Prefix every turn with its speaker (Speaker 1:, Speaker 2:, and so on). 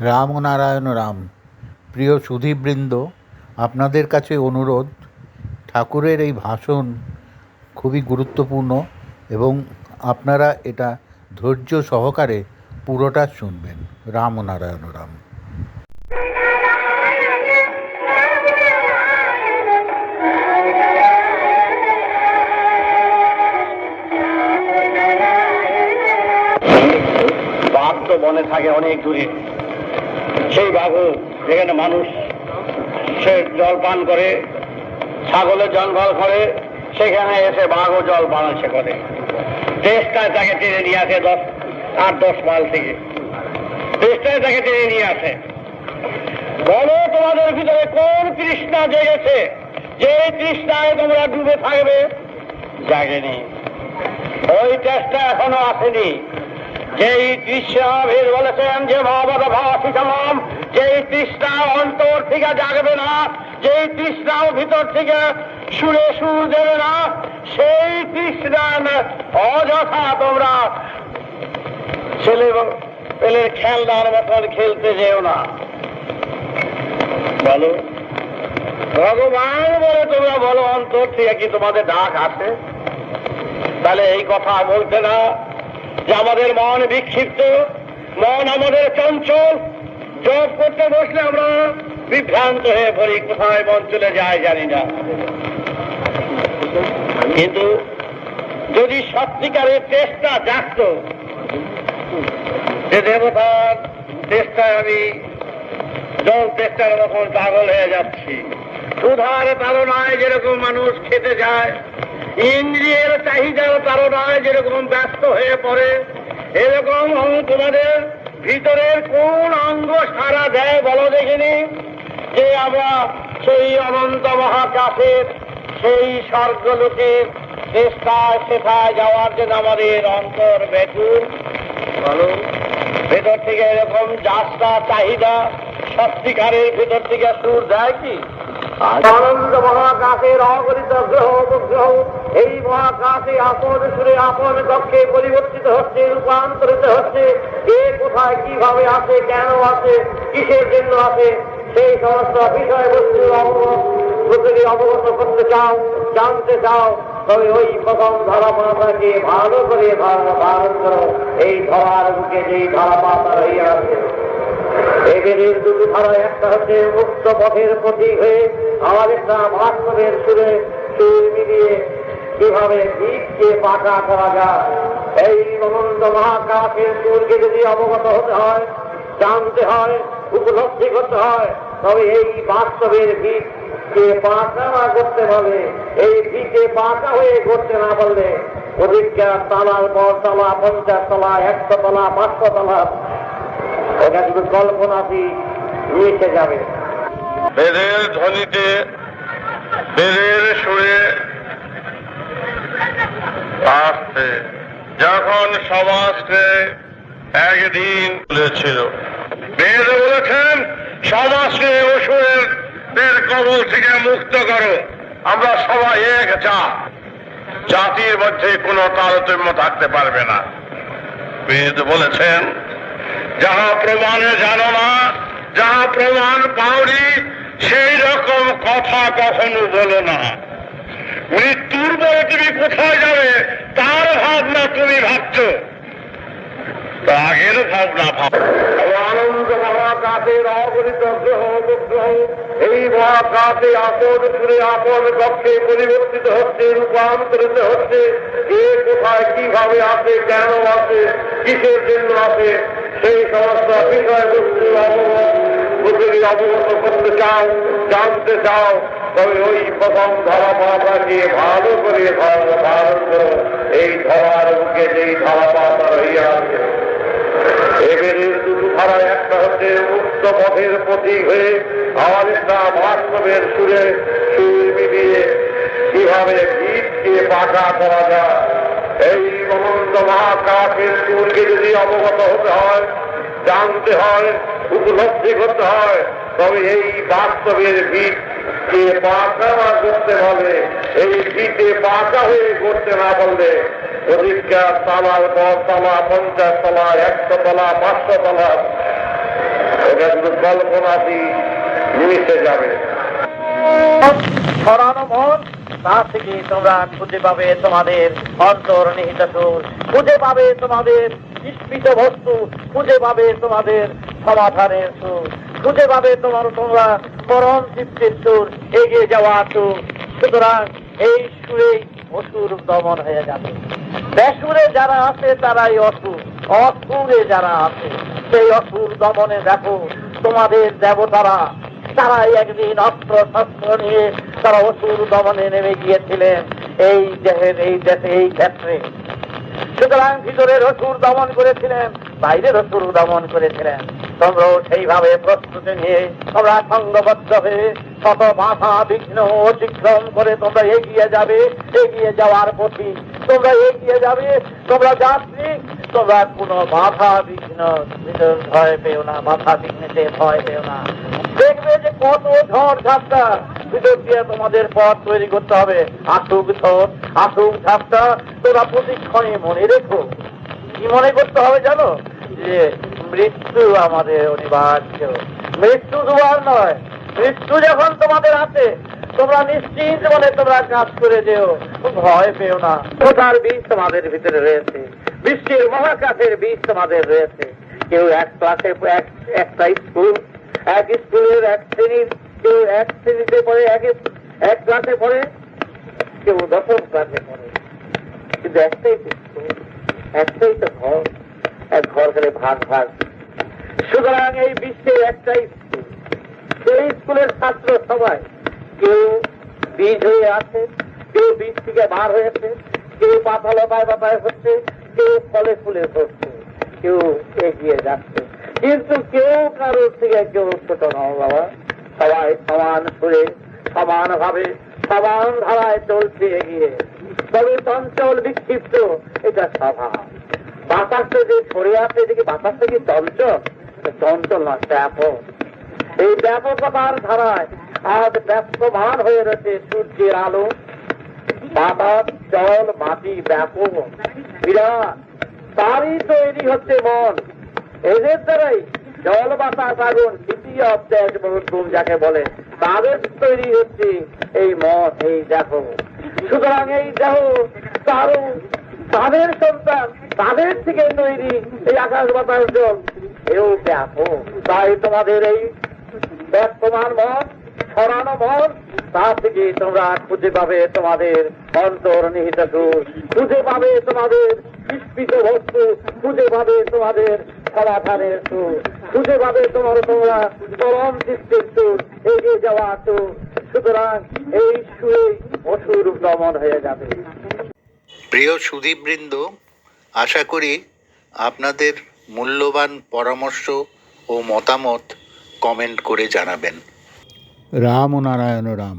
Speaker 1: রাম ও নারায়ণ রাম। প্রিয় সুধীবৃন্দ, আপনাদের কাছে অনুরোধ, ঠাকুরের এই ভাষণ খুবই গুরুত্বপূর্ণ এবং আপনারা এটা ধৈর্য সহকারে পুরোটা শুনবেন। রাম। ও নারায়ণ রাম
Speaker 2: বনে থাকে অনেক দূরে। সেই বাঘও যেখানে মানুষ, সে জল পান করে ছাগলের জঙ্গল করে, সেখানে এসে বাঘও জল পান সে করে। চেষ্টায় তাকে টেনে নিয়ে আসে দশ, আট, দশ মাইল থেকে। চেষ্টায় তাকে টেনে নিয়ে আসে। বলো তোমাদের ভিতরে কোন তৃষ্ণা জেগেছে? যে তৃষ্ণায় তোমরা ডুবে থাকবে? জাগেনি। ওই চেষ্টা এখনও আসেনি। যেই তৃষ্ণাভীর বলেছেন যে মহাবত ভাষিকাম যেই তৃষ্ণা অন্তর থেকে জাগবে না, যেই তৃষ্ণাও ভিতর থেকে সুরে সুর দেবে না, সেই তৃষ্ণা অযথা তোমরা ছেলে এবং পেলের খেলনার মতন খেলতে যেও না। বলো, ভগবান বলে তোমরা বলো, অন্তর থেকে কি তোমাদের ডাক আছে তাহলে এই কথা বলতে না। যে আমাদের মন বিক্ষিপ্ত, মন আমাদের চঞ্চল। জব করতে বসলে আমরা বিভ্রান্ত হয়ে পড়ি, কোথায় মন চলে যায় জানি না। কিন্তু যদি সত্যিকারের চেষ্টা জাগত, যে দেবতার চেষ্টায় আমি জল চেষ্টার মতন পাগল হয়ে যাচ্ছি। সুধার তারণায় যেরকম মানুষ খেতে যায় ইন্দ্রিয়ের চাহিদার তারণায় যেরকম ব্যস্ত হয়ে পড়ে, এরকম তোমাদের ভিতরের কোন অঙ্গ সারা দেয় বলো দেখিনি? যে আমরা সেই অনন্ত মহাকাশের, সেই স্বর্গলোকের চেষ্টায় সেটায় যাওয়ার জন্য আমাদের অন্তর ব্যাকুল বলো, ভেতর থেকে এরকম যাত্রা চাহিদা সত্যিকারের ভেতর থেকে সুর দেয় কি? আনন্দ মহাকাশের অগণিত গ্রহ উপগ্রহ, এই মহাকাশে আপন সুরে আপন কক্ষে পরিবর্তিত হচ্ছে, রূপান্তরিত হচ্ছে। কে কোথায়, কীভাবে আছে, কেন আছে, কিসের জন্য আছে, সেই সমস্ত বিষয়বস্তু অবগত প্রকৃতি অবগত করতে চাও, জানতে চাও, তবে ওই প্রথম ধরা মাতাকে ভালো করে ধারণ করো। এই ধরার বুকে যেই ধরা মাতা রইয়া আছে এদের দুটো ধারা একটা হচ্ছে মুক্ত পথের প্রতীক হয়ে একটা বাস্তবের সুরে সুর মিলিয়ে কীভাবে বীজকে পাকা করা যায়। এই অনন্ত মহাকাশের সুরকে যদি অবগত হতে হয়, জানতে হয়, উপলব্ধি করতে হয়, তবে এই বাস্তবের বীজকে পাকা না করতে হবে এই বীজে পাকা হয়ে করতে না পারলে অধিকা তালার পর তলা, পঞ্চাশ তলা, একশো তলা, পাঁচশো তলা ওটা শুধু কল্পনাটি মিশে যাবে। বেদের ধ্বনিতে, বেদের সুরে আসছে। যখন সমাজকে একদিন বলেছিল বেদ বলেছেন, সমাজকে অসুরের দের কবল থেকে মুক্ত করো। আমরা সবাই এক জাত জাতির মধ্যে কোনো তারতম্য থাকতে পারবে না। বেদ বলেছেন যাহা প্রমাণে জানো না যাহা প্রমাণ পাওনি, সেই রকম কথা কখনো বলো না। মৃত্যুর পরে তুমি কোথায় যাবে, তার ভাবনা তুমি ভাবছ। আগের ভাবনা ভাব। আনন্দ মহাকাশের অগণিত গ্রহ উপগ্রহ, এই মহাকাশে আপন সুরে আপন কক্ষে পরিবর্তিত হচ্ছে, রূপান্তরিত হচ্ছে। কে কোথায়, কীভাবে আছে, কেন আছে, কিসের জন্য আছে সেই সমস্ত বিষয়বস্তু অবগত অবগত করতে চাও, জানতে চাও, তবে ওই প্রথম ধরা পাতাকে ভালো করে ধারণ করো। এই ধরার বুকে যেই ধরা পাতা রইয়া আছে এবারের দুটো ধারা, একটা হচ্ছে মুক্ত পথের প্রতীক হয়ে আর একটা বাস্তবের সুরে সুর মিলিয়ে কীভাবে বীজকে পাকা করা যায়, এই অনন্ত মহাকাশের যদি অবগত হতে হয়, জানতে হয়, উপলব্ধি করতে হয়, তবে এই বাস্তবের বীজকে পাকা না করতে হবে এই বীজে পাকা হয়ে করতে না পারলে অধিকার তালার পর তলা পঞ্চাশ তলা, একশো তলা, পাঁচশো তলা,
Speaker 3: এটা শুধু কল্পনাতি নিমিশে যাবে।
Speaker 2: ছড়ানো মন তা থেকে তোমরা খুঁজে পাবে তোমাদের অন্তর্নিহিত সুর। খুঁজে পাবে তোমাদের বিস্মিত বস্তু। খুঁজে পাবে তোমাদের সমাধানের সুর। খুঁজে পাবে তোমার তোমরা পরম তৃপ্তির সুর। এগিয়ে যাওয়া সুর। সুতরাং এই সুরেই অসুর দমন হয়ে যাবে। বেসুরে যারা আছে, তারাই অসুর। অসুরে যারা আছে, সেই অসুর দমনে দেখো, তোমাদের দেবতারা তারাই একদিন অস্ত্র শস্ত্র নিয়ে তারা অসুর দমনে নেমে গিয়েছিলেন। এই দেহের, এই দেশে, এই ক্ষেত্রে। সুতরাং ভিতরের অসুর দমন করেছিলেন, বাইরের অসুর দমন করেছিলেন। তোমরাও সেইভাবে প্রস্তুতি নিয়ে তোমরা সঙ্গবদ্ধ হয়ে শত বাধা, বিঘ্ন, অতিক্রম করে তোমরা এগিয়ে যাবে। এগিয়ে যাওয়ার পথে তোমরা এগিয়ে যাবে। তোমরা যাত্রী তোমরা কোনো বাধা বিঘ্ন ভয় পেও না বাধা বিঘ্নেতে ভয় পেও না দেখবে যে কত ঝড় ঝাপটা ভিতর দিয়ে তোমাদের পথ তৈরি করতে হবে আসুক ঝড় আসুক ঝাপটা তোমরা প্রতিক্ষণে মনে রেখো কি মনে করতে হবে জানো যে মৃত্যু আমাদের অনিবার্য মৃত্যু দুবার নয় মৃত্যু যখন তোমাদের আছে তোমরা নিশ্চিত মনে তোমরা কাজ করে যেও ভয় পেও না কোথার বীজ তোমাদের ভিতরে রয়েছে। বিশ্বের মহাকাশের বীজ তোমাদের রয়েছে। কেউ এক ক্লাসে এক একটা স্কুল এক স্কুলের এক শ্রেণির কেউ এক শ্রেণীতে পড়ে, এক এক ক্লাসে পড়ে, কেউ দশম ক্লাসে পড়ে। কিন্তু একটাই একটাই তো ঘর, এক ঘর করে ভাগ ভাগ। সুতরাং এই বিশ্বে একটাই স্কুল সেই স্কুলের ছাত্র সবাই কেউ বীজ হয়ে আছে, কেউ বীজ থেকে বার হয়েছে, কেউ পাতা লতায় পাতায় হচ্ছে কেউ ফলে ফুলে হচ্ছে কেউ এগিয়ে যাচ্ছে। কিন্তু কেউ কারোর থেকে কেউ ছোট নয় বাবা। সবাই সমান সুরে সমান ভাবে সমান ধারায় চলছে এগিয়ে। তবে চঞ্চল বিক্ষিপ্ত, এটা স্বভাব বাতাসে যে ছড়ে আছে, এদিকে বাতাসটা কি চঞ্চল? চঞ্চল না ব্যাপক। এই ব্যাপকতার ধারায় আজ ব্যস্তমান হয়ে রয়েছে সূর্যের আলো। বাতাস জল, মাটি ব্যাপক। বিরাট তারই তৈরি হচ্ছে মন এদের দ্বারাই জল বাতাস আগুন দ্বিতীয় অধ্যায় বহুত্তম যাকে বলে, তাদের তৈরি হচ্ছে এই মন এই দেহ। সুতরাং এই দেহ তারও তাদের সন্তান, তাদের থেকে তৈরি এই আকাশ, বাতাস, জল, এও ব্যাপক। তাই তোমাদের এই বর্তমান মন ছড়ানো মন, তা থেকে তোমরা খুঁজে পাবে তোমাদের অন্তর্নিহিত সুর। খুঁজে পাবে তোমাদের বিস্মিত বস্তু, খুঁজে পাবে তোমাদের সমাধানের সুর। খুঁজে পাবে তোমার তোমরা পরম দৃষ্টির সুর, এগিয়ে যাওয়া সুর। সুতরাং এই সুরে অসুর দমন হয়ে যাবে।
Speaker 1: প্রিয় সুধীবৃন্দ আশা করি আপনাদের মূল্যবান পরামর্শ ও মতামত কমেন্ট করে জানাবেন। রাম ও নারায়ণ রাম।